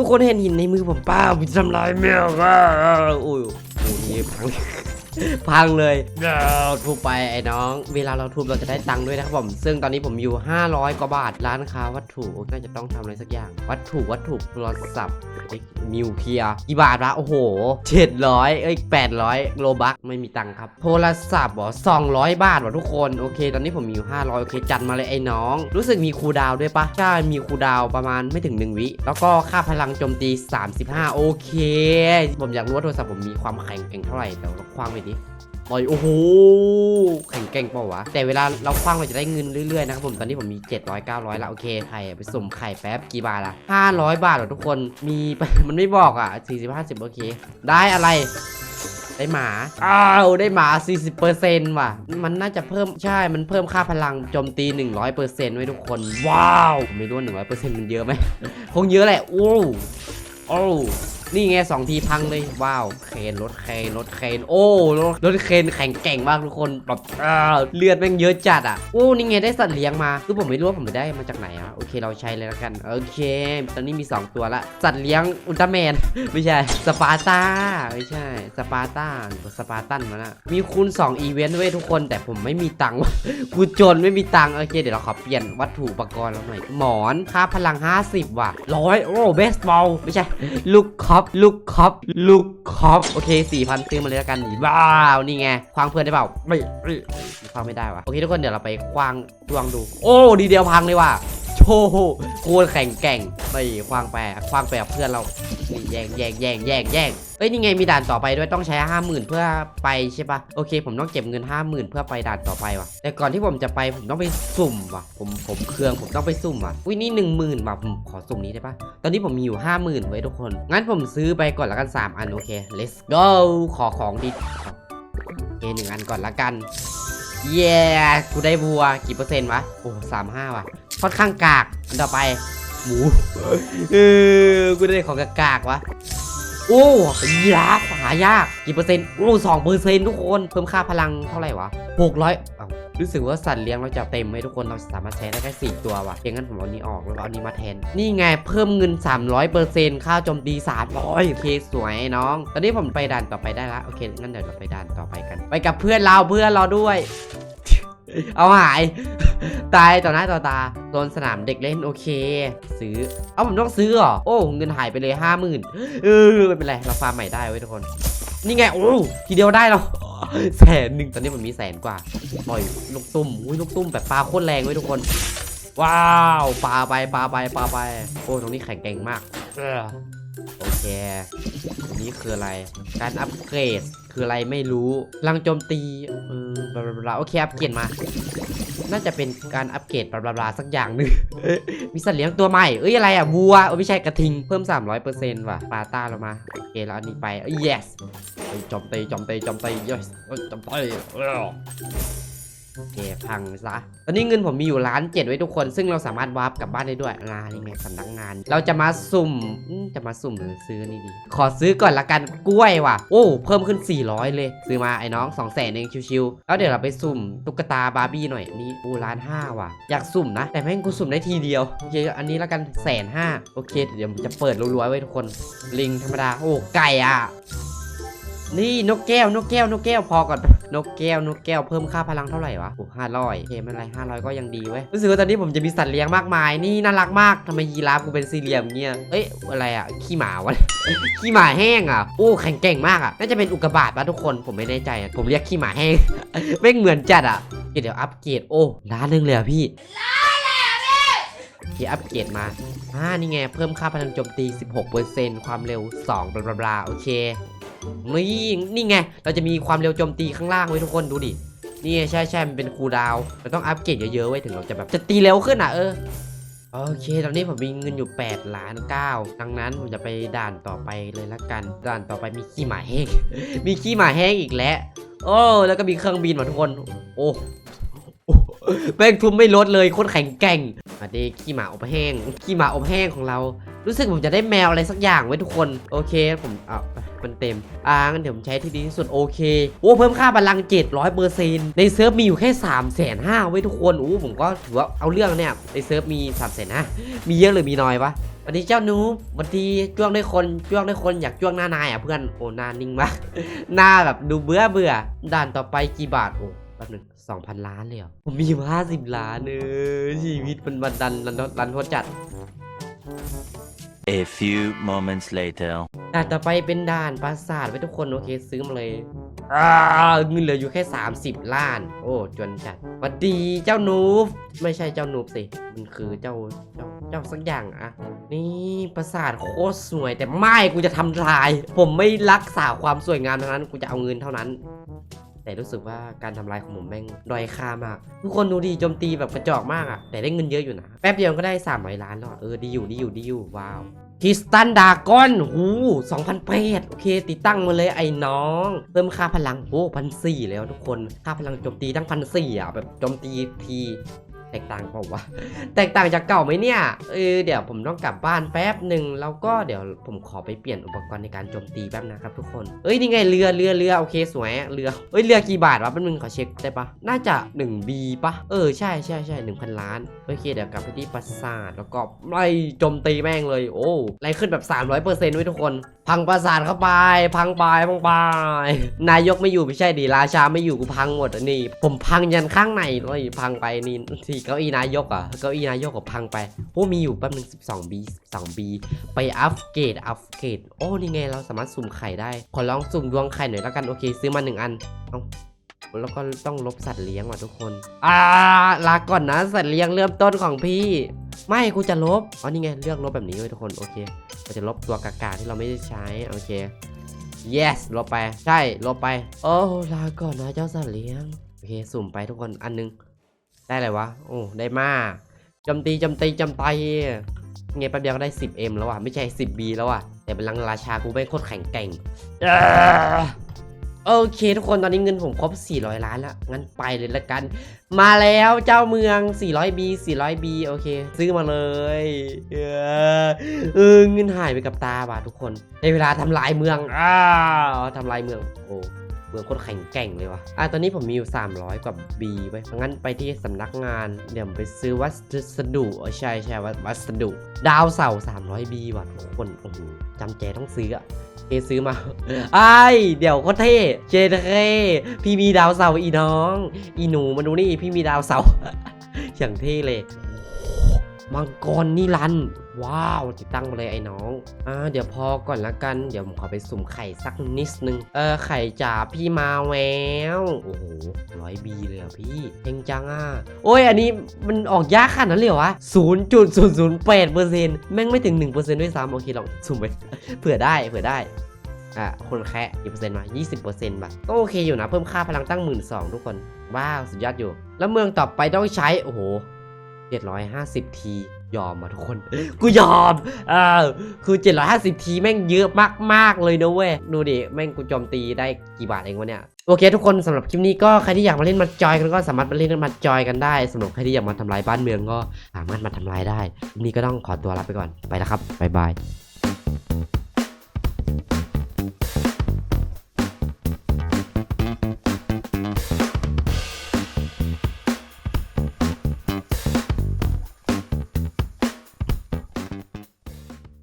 ทุกคนเห็นหินในมือผมป้าผมจะทำลายแมวอ่าโอ้ยโอ้ยนี่พัง พังเลยเดี๋ยวทุบไปไอ้น้อง เวลาเราทุบเราจะได้ตังค์ด้วยนะครับผม ซึ่งตอนนี้ผมอยู่ 500 กว่าบาท ร้านค้าวัตถุน่าจะต้องทำอะไรสักอย่าง วัตถุวัตถุโทรศัพท์มิวเคียกี่บาทวะโอ้โห 700 เอ้ย 800 โลบักไม่มีตังค์ครับ โทรศัพท์เหรอ200 บาทว่ะทุกคน โอเค ตอนนี้ผมมีอยู่ 500 โอเค จัดมาเลยไอ้น้อง รู้สึกมีคูดาวด้วยปะใช่ มีคูดาวประมาณไม่ถึง 1 วิ แล้วก็ค่าพลังโจมตี 35 โอเค ผมอยากรู้ว่าโทรศัพท์ผมมีความแข็งแกร่งเท่าไหร่เดี๋ยวาคว้างไปดิต่อยโอ้โหแข่งเก่งเปล่าวะ แต่เวลาเราคว้างเราจะได้เงินเรื่อยๆนะครับผมตอนนี้ผมมี 700 900ละโอเคไข่ไปสุ่มไข่แป๊บกี่บาทละ500 บาทเหรอทุกคนมีมันไม่บอกอะ40 50โอเค ได้อะไรได้หมา อ้าว ได้หมา 40%ว่ะ มันน่าจะเพิ่ม ใช่ มันเพิ่มค่าพลังโจมตี 100%ไว้ทุกคน ว้าว ไม่รู้ว่า100%มันเยอะไหม คงเยอะแหละ โอ้โอ้ นี่ไงสองทีพังเลย ว้าวเคนรถเคนรถเคนโอ้รถรถเคนแข็งแกร่งมากทุกคนแบบอ้าวเลือดแม่งเยอะจัดอะโอ้นี่ไงได้สัตว์เลี้ยงมาคือผมไม่รู้ว่าผมไปได้มาจากไหนอะโอเคเราใช้เลยแล้วกันโอเค ตอนนี้มี 2 ตัวละสัตว์เลี้ยงอุลตร้าแมน ไม่ใช่สปาร์ตาไม่ใช่สปาร์ตาสปาร์ตันมานะมีคูณ2อีเวนต์ด้วยทุกคนแต่ผมไม่มีตังค์กูจนไม่มีตังค์โอเคเดี๋ยวเราขอเปลี่ยนวัตถุอุปกรณ์เราหน่อยหมอนค่าพลัง 50 ว่ะร้อยโอ้เบสบอลไม่ใช่ลูกคอปลูกคอปลูกคอปโอเค4,000ซื้อมาเลยแล้วกันว้าวนี่ไงคว้างเพื่อนได้เปล่าไม่ไม่คว้างไม่ได้วะโอเคทุกคนเดี๋ยวเราไปคว้างดวงดู โอ้ดีเดียวพังเลยว่ะ โชว์โคตรแข่งแกร่งไปคว้างแปรคว้างแปรกับเพื่อนเรานี่แย่งแย่งแย่งแย่งแย่งเอ้ยนี่ไงมีด่านต่อไปด้วยต้องใช้50,000เพื่อไปใช่ปะโอเค ผมต้องเก็บเงิน50,000เพื่อไปด่านต่อไปว่ะ แต่ก่อนที่ผมจะไปผมต้องไปสุ่มว่ะ ผมผมเครื่องผมต้องไปสุ่มว่ะอุ้ยนี่10,000ว่ะผมขอสุ่มนี้ได้ปะตอนนี้ผมมีอยู่50,000ไว้ทุกคน งั้นผมซื้อไปก่อนละกัน3อันโอเค let's go ขอของดีโอเคหนึ่งอันก่อนละกัน เย้ กูได้บัวกี่เปอร์เซ็นต์วะ โอ้สามห้าว่ะ ค่อนข้างกาก ต่อไป หมู เออ กูได้ของกากๆวะ โอ้ยาฝายากกี่เปอร์เซ็นต์โอ้สองเปอร์เซ็นต์ทุกคนเพิ่มค่าพลังเท่าไหร่วะหกร้อยรู้สึกว่าสัตว์เลี้ยงเราจะเต็มไหมทุกคนเราสามารถใช้ได้แค่สี่ตัวว่ะอย่างนั้นผมเอานี้ออกแล้วเอานี้มาแทน นี่ไงเพิ่มเงิน 300%ค่าโจมตี300โอเคสวยน้อง ตอนนี้ผมไปด่านต่อไปได้ละโอเคงั้นเดี๋ยวเราไปด่านต่อไปกัน ไปกับเพื่อนเราเพื่อนเราด้วย เอาหาย ตายต่อหน้าต่อตาโดนสนามเด็กเล่นโอเค ซื้อ เอาผมต้องซื้อเหรอ โอ้ เงินหายไปเลยห้าหมื่นเออไม่เป็นไร เราฟาร์มใหม่ได้เว้ยทุกคน นี่ไง โอ้ ทีเดียวได้แล้วแสนหนึ่งตอนนี้ผมมีแสนกว่าปล่อยลูกตุ้มอุ้ยลูกตุ้มแบบปลาโคตรแรงเว้ยทุกคน ว้าว ปลาไปปลาไปปลาไป โอ้ ตรงนี้แข็งแกร่งมากเออ โอเคอันนี้คืออะไร การอัปเกรดคืออะไรไม่รู้ลังโจมตีเออบลาบลาโอเคอัปเกรดมา น่าจะเป็นการอัปเกรดบลาบลาสักอย่างหนึ่งมีสัตว์เลี้ยงตัวใหม่เอ้ยอะไรอะวัวไม่ใช่กระทิงเพิ่ม 300%ว่ะปลาต้าเรามาโอเคแล้วอันนี้ไปเอ้ย yes จอมตีจอมตีจอมตี yes เอ้ยจอมตี โอเคพังซะ ตอนนี้เงินผมมีอยู่ล้านเจ็ดไว้ทุกคน ซึ่งเราสามารถวาร์ปกลับบ้านได้ด้วยนานี่ไงสำนักงาน เราจะมาสุ่มจะมาสุ่มหรือซื้อนี่ดี ขอซื้อก่อนละกันกล้วยว่ะ โอ้เพิ่มขึ้น 400 เลย ซื้อมาไอ้น้อง2 0 0แสนเองชิวๆแล้วเดี๋ยวเราไปสุ่มตุ๊กตาบาร์บี้หน่อยนนี้โอ้ล้านห้าว่ะ อยากสุ่มนะ แต่แม่งกูสุ่มได้ทีเดียวโอเคอันนี้ละกันแสนห้าโอเค เดี๋ยวจะเปิดรัวๆไว้ทุกคน ลิงธรรมดาโอ้ไก่อะ นี่นกแก้วนกแก้วนกแก้วพอก่อนนกแก้วนกแก้วเพิ่มค่าพลังเท่าไหร่วะโอ้ห้าร้อยโอเคไม่เป็นไรห้าร้อยก็ยังดีเว้ยรู้สึกว่าตอนนี้ผมจะมีสัตว์เลี้ยงมากมายนี่น่ารักมากทำไมยีราฟกูเป็นสี่เหลี่ยมเงี้ยเอ้ยอะไรอะขี้หมาวะขี้หมาแห้งอะโอ้แข็งแกร่งมากอะน่าจะเป็นอุกกาบาตปะทุกคนผมไม่แน่ใจอะผมเรียกขี้หมาแห้งไม่เหมือนจัดอะเดี๋ยวอัปเกรดโอ้ล้านหนึงเลยอะพี่ที่อัปเกรดมา อ่า นี่ไง เพิ่มค่าพลังโจมตี 16%ความเร็ว 2 บลาบลาโอเค นี่นี่ไง เราจะมีความเร็วโจมตีข้างล่างไว้ทุกคนดูดิ นี่ใช่ใช่มันเป็นคูลดาวเราต้องอัปเกรดเยอะๆไว้ถึงเราจะแบบจะตีเร็วขึ้นอะเออโอเค ตอนนี้ผมมีเงินอยู่8ล้าน9ดังนั้นผมจะไปด่านต่อไปเลยละกัน ด่านต่อไปมีขี้หมาแห้ง มีขี้หมาแห้งอีกแล้ว โอ้ แล้วก็มีเครื่องบินว่ะทุกคน โอ้แม่งทุบไม่ลดเลยโคตรแข็งแกร่ง สวัสดีขี้หมาอบแห้ง ขี้หมาอบแห้งของเรา รู้สึกผมจะได้แมวอะไรสักอย่างไว้ทุกคน โอเค ผมอะมันเต็ม อ่างั้นเดี๋ยวผมใช้ที่ดีที่สุดโอเค โอ้เพิ่มค่าพลังเจ็ดร้อยเปอร์เซ็นต์ในเซิร์ฟมีอยู่แค่สามแสนห้าไว้ทุกคนโอ้ผมก็ถือว่าเอาเรื่องเนี่ย ในเซิร์ฟมีสามแสนห้ามีเยอะหรือมีน้อยวะวัสดีเจ้าหนูวัสดีจ้วงด้วยคนจ้วงด้วยคนอยากจ้วงหน้านายอะเพื่อน โอ้หน้านิ่งมาก หน้าแบบดูเบื่อเบื่อด่านต่อไปกี่บาท โอ้แป๊บหนึง สองพันล้านเลยเหรอผมมีมาห้าสิบล้านเออชีวิตมันบันดันรันทดรันทดจัด A few moments later. ด่านต่อไปเป็นด่านปราสาทไว้ทุกคนโอเคซื้อมาเลยอ่าเงินเหลืออยู่แค่ 30 ล้าน โอ้จนจัดหวัดดีเจ้านูบไม่ใช่เจ้านูบสิ มันคือเจ้าเจ้าเจ้าสักอย่างอะนี่ปราสาทโคตรสวยแต่ไม่กูจะทำลาย ผมไม่รักษาความสวยงามเท่านั้น กูจะเอาเงินเท่านั้น แต่รู้สึกว่าการทำลายของผมแม่งด้อยค่ามาก ทุกคนดูดีโจมตีแบบกระจอกมากอะแต่ได้เงินเยอะอยู่นะ แป๊บเดียวก็ได้300ล้านแล้วอะเออดีอยู่ดีอยู่ดีอยู่ว้าวคิสตันดากอนหูสองพันเปดโอเค ติดตั้งมาเลยไอ้น้อง เพิ่มค่าพลังโอ้พันสี่แล้วทุกคน ค่าพลังโจมตีตั้งพันสี่อะแบบโจมตีที แตกต่างเปล่าวะ แตกต่างจากเก่าไหมเนี่ย เออเดี๋ยวผมต้องกลับบ้านแป๊บหนึ่งแล้วก็เดี๋ยวผมขอไปเปลี่ยนอุปกรณ์ในการโจมตีแป๊บนะครับทุกคน เอ้ยนี่ไงเรือเรือเรือโอเคสวยเรือ เอ้ยเรือกี่บาทวะแป๊บนึงขอเช็คได้ปะน่าจะ 1B ปะเออใช่ใช่ใช่หนึ่งพันล้านโอเคเดี๋ยวกลับไปที่ปราสาทแล้วก็ไล่โจมตีแม่งเลย โอ้ไล่ขึ้นแบบ 300%ไว้ทุกคน พังปราสาทเข้าไป พังไปพังไปนายกไม่อยู่ไม่ใช่ดิราชาไม่อยู่กูพังหมดอะนี่ ผมพังยันข้างในเลยพังไปนี่ที่เก้าอี้นายกอะเก้าอี้นายกก็พังไปโอ้มีอยู่แป๊บนึง 12B 12B ไปอัปเกรดอัปเกรดโอ้นี่ไงเราสามารถสุ่มไข่ได้ ขอลองสุ่มดวงไข่หน่อยแล้วกันโอเค ซื้อมาหนึ่งอันเอาแล้วก็ต้องลบสัตว์เลี้ยงว่ะทุกคน อ่าลาก่อนนะสัตว์เลี้ยงเริ่มต้นของพี่ ไม่กูจะลบอ๋อนี่ไงเลือกลบแบบนี้เลยทุกคนโอเคเราจะลบตัวกากาที่เราไม่ได้ใช้โอเค yes ลบไป ใช่ลบไป โอ้ลาก่อนนะเจ้าสัตว์เลี้ยงโอเค สุ่มไปทุกคนอันนึง ได้อะไรวะ โอ้ ได้มากจำตีจำตีจำไตไงแป๊บเดียวก็ได้ 10M แล้วอะ ไม่ใช่ 10B แล้วอะ แต่เป็นลังราชากูไม่โคตรแข็งแกร่งโอเคทุกคนตอนนี้เงินผมครบ 400 ล้านแล้ว งั้นไปเลยละกัน มาแล้วเจ้าเมือง 400B 400B โอเค ซื้อมาเลย เออเออเงินหายไปกับตาว่ะทุกคน ในเวลาทำลายเมืองอ้าวทำลายเมืองโอ้ เมืองคตรแข็งแกร่งเลยว่ะอะตอนนี้ผมมีอยู่ 300 กว่า B ไว้งั้นไปที่สำนักงาน เดี๋ยวผมไปซื้อวัสดุเออใช่ใช่วัวัสดุ ดาวเสา300 B ว่ะทุกคนโอ้โหจำใจต้องซื้ออะเอซื้อมาไอ้เดี๋ยวโคตรเท่เจเทพี่มีดาวเสาอีน้อง อีหนูมาดูนี่พี่มีดาวเสาอย่างเท่เลย มังกรนิรันว้าวติดตั้งมาเลยไอ้น้องอ่าเดี๋ยวพอก่อนละกัน เดี๋ยวผมขอไปสุ่มไข่สักนิดนึง เออไข่จ๋าพี่มาแววโอ้โหร้อยบีเลยอะพี่เฮงจังอะโอ้ยอันนี้มันออกยากขนาดนั้นเลยเหรอวะศูนย์จุดศูนย์ศูนย์แปดเปอร์เซ็นต์แม่งไม่ถึงหนึ่งเปอร์เซ็นต์ด้วยซ้ำโอเคลองสุ่มไปเผื่อได้เผื่อได้อะคนแค่กี่เปอร์เซ็นต์มา20เปอร์เซ็นต์บะก็โอเคอยู่นะ เพิ่มค่าพลังตั้งหมื่นสองทุกคน ว้าว สุดยอดอยู่ แล้วเมืองต่อไปต้องใช้ โอ้โห 750 ทียอมมาทุกคน กูยอมเออคือ 750 ทีแม่งเยอะมาก ๆ เลยนะเว้ย ดูดิ แม่งกูโจมตีได้กี่บาทเองวะเนี่ย โอเค ทุกคนสำหรับคลิปนี้ก็ใครที่อยากมาเล่นมาจอยกันก็สามารถมาเล่นมาจอยกันได้สำหรับใครที่อยากมาทำลายบ้านเมืองก็สามารถมาทำลายได้คลิปนี้ก็ต้องขอตัวลาไปก่อน ไปแล้วครับ บ๊ายบาย